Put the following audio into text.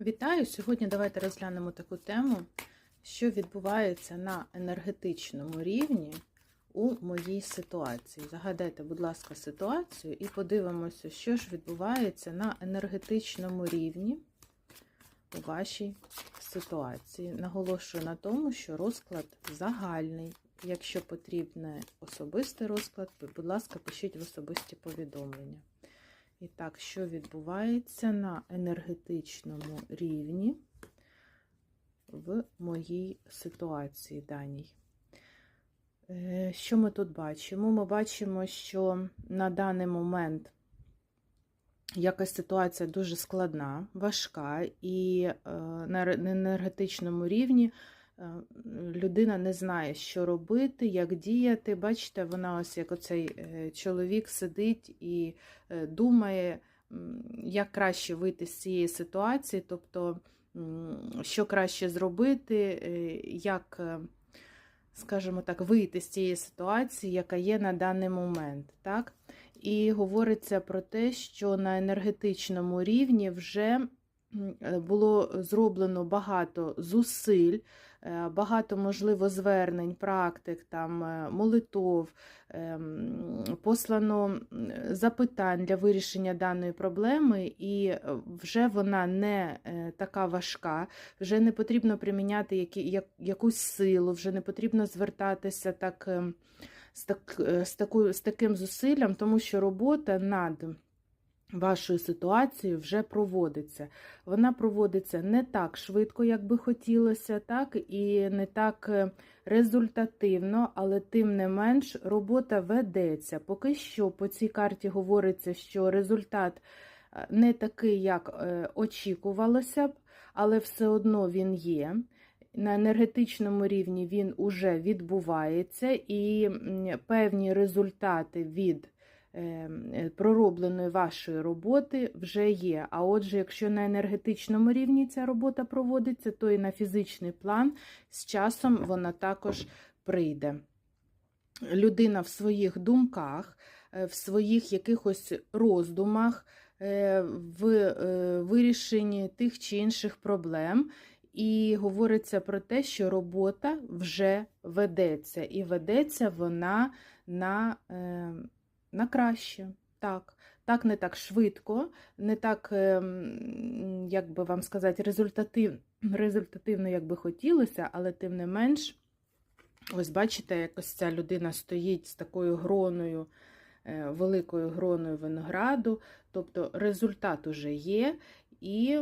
Вітаю! Сьогодні давайте розглянемо таку тему, що відбувається на енергетичному рівні у моїй ситуації. Загадайте, будь ласка, ситуацію і подивимося, що ж відбувається на енергетичному рівні у вашій ситуації. Наголошую на тому, що розклад загальний. Якщо потрібний особистий розклад, будь ласка, пишіть в особисті повідомлення. І так, що відбувається на енергетичному рівні в моїй ситуації даній? Е, Що ми тут бачимо? Ми бачимо, що на даний момент якась ситуація дуже складна, важка, і е, на енергетичному рівні людина не знає, що робити, як діяти. Бачите, вона ось як оцей чоловік сидить і думає, як краще вийти з цієї ситуації, тобто, що краще зробити, як, скажімо так, вийти з цієї ситуації, яка є на даний момент. Так? І говориться про те, що на енергетичному рівні вже було зроблено багато зусиль, багато, можливо, звернень, практик, там, молитов, послано запитань для вирішення даної проблеми, і вже вона не така важка, вже не потрібно приміняти якусь силу, вже не потрібно звертатися так, з, так, з, таку, з таким зусиллям, тому що робота над Вашою ситуацією вже проводиться. Вона проводиться не так швидко, як би хотілося, так і не так результативно, але тим не менш робота ведеться. Поки що по цій карті говориться, що результат не такий, як очікувалося б, але все одно він є. На енергетичному рівні він уже відбувається, і певні результати від проробленої вашої роботи вже є. А отже, якщо на енергетичному рівні ця робота проводиться, то і на фізичний план з часом вона також прийде. Людина в своїх думках, в своїх якихось роздумах, в вирішенні тих чи інших проблем. І говориться про те, що робота вже ведеться, і ведеться вона на на краще. Так, так, не так швидко, не так, як би вам сказати, результатив, результативно, як би хотілося, але тим не менш, ось бачите, якось ця людина стоїть з такою гроною, великою гроною винограду, тобто результат уже є, і